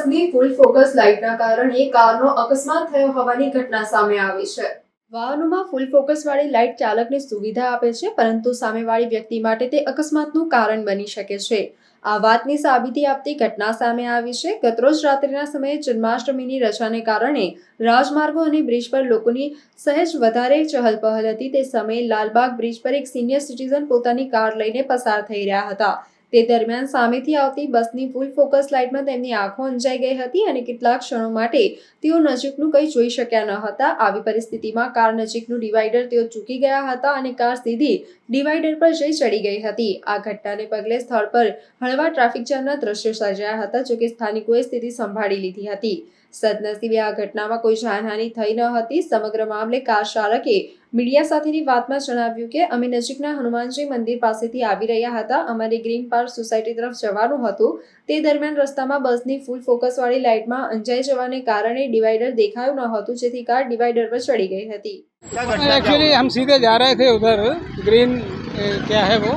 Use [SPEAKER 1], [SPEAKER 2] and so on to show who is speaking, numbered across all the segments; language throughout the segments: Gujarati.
[SPEAKER 1] બસની ફૂલ ફોકસ લાઇટના કારણે કારનો અકસ્માત થયો હોવાની ઘટના સામે આવી છે. વાહનોમાં ફૂલ ફોકસવાળી લાઇટ ચાલકને સુવિધા આપે છે, પરંતુ સામેવાળી વ્યક્તિ માટે તે અકસ્માતનું કારણ બની શકે છે. આ વાતની સાબિતી આપતી ઘટના સામે આવી છે. ગતરોજ રાત્રિના સમયે જન્માષ્ટમીની રજાને કારણે રાજમાર્ગો અને બ્રિજ પર લોકોની સહેજ વધારે ચહલપહલ હતી. તે સમયે લાલબાગ બ્રિજ પર એક સિનિયર સિટીઝન પોતાની કાર લઈને પસાર થઈ રહ્યા હતા. તે દરમિયાન સામેથી આવતી બસની ફૂલ ફોકસ લાઇટમાં તેમની આંખો અંજાઈ ગઈ હતી અને કેટલાક ક્ષણો માટે તેઓ નજીકનું કંઈ જોઈ શક્યા ન હતા. આવી પરિસ્થિતિમાં કાર નજીકનું ડિવાઈડર તેઓ ચૂકી ગયા હતા અને કાર સીધી ડિવાઈડર પર જઈ ચડી ગઈ હતી. આ ઘટનાને પગલે સ્થળ પર હળવા ટ્રાફિક જામના દ્રશ્યો સર્જાયા હતા, જોકે સ્થાનિકોએ સ્થિતિ સંભાળી લીધી હતી. સદનસીબે આ ઘટનામાં કોઈ જાનહાનિ થઈ ન હતી સમગ્ર મામલે કાર ચાલકે મીડિયા સાથેની વાતમાં જણાવ્યું કે અમે નજીકના હનુમાનજી મંદિર પાસેથી આવી રહ્યા હતા અમારે ગ્રીન પાર્ક સોસાયટી તરફ જવાનું હતું તે દરમિયાન રસ્તામાં બસની ફૂલ ફોકસવાળી લાઇટમાં અંજાઈ જવાને કારણે ડિવાઈડર દેખાયું ન હતું જેથી કાર ડિવાઈડર પર ચડી ગઈ હતી
[SPEAKER 2] क्या घटना क्या
[SPEAKER 3] एक्चुअली हम सीधे जा रहे थे उधर ग्रीन ए, क्या है वो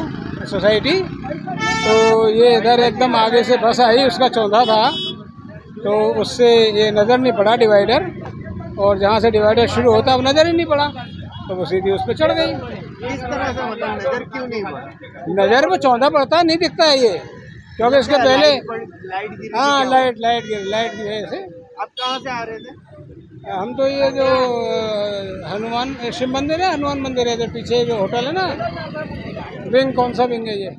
[SPEAKER 3] सोसाइटी तो ये इधर एकदम आगे से बस आई उसका चौथा था तो उससे ये नज़र नहीं पड़ा डिवाइडर और जहाँ से डिवाइडर शुरू होता अब नज़र ही नहीं पड़ा। तो वो सीधी उस पर चढ़ गई।
[SPEAKER 2] किस तरह से मतलब नज़र क्यों नहीं पड़ा
[SPEAKER 3] नज़र में चौथा पड़ता नहीं दिखता है ये। क्योंकि इसके पहले
[SPEAKER 2] गिरी थी
[SPEAKER 3] हाँ लाइट लाइट गिर लाइट की वजह से
[SPEAKER 2] आप कहाँ से आ रहे थे?
[SPEAKER 3] हम तो ये जो हनुमान शिव मंदिर है हनुमान मंदिर है जो पीछे जो होटल है ना? विंग कौन सा विंग है ये?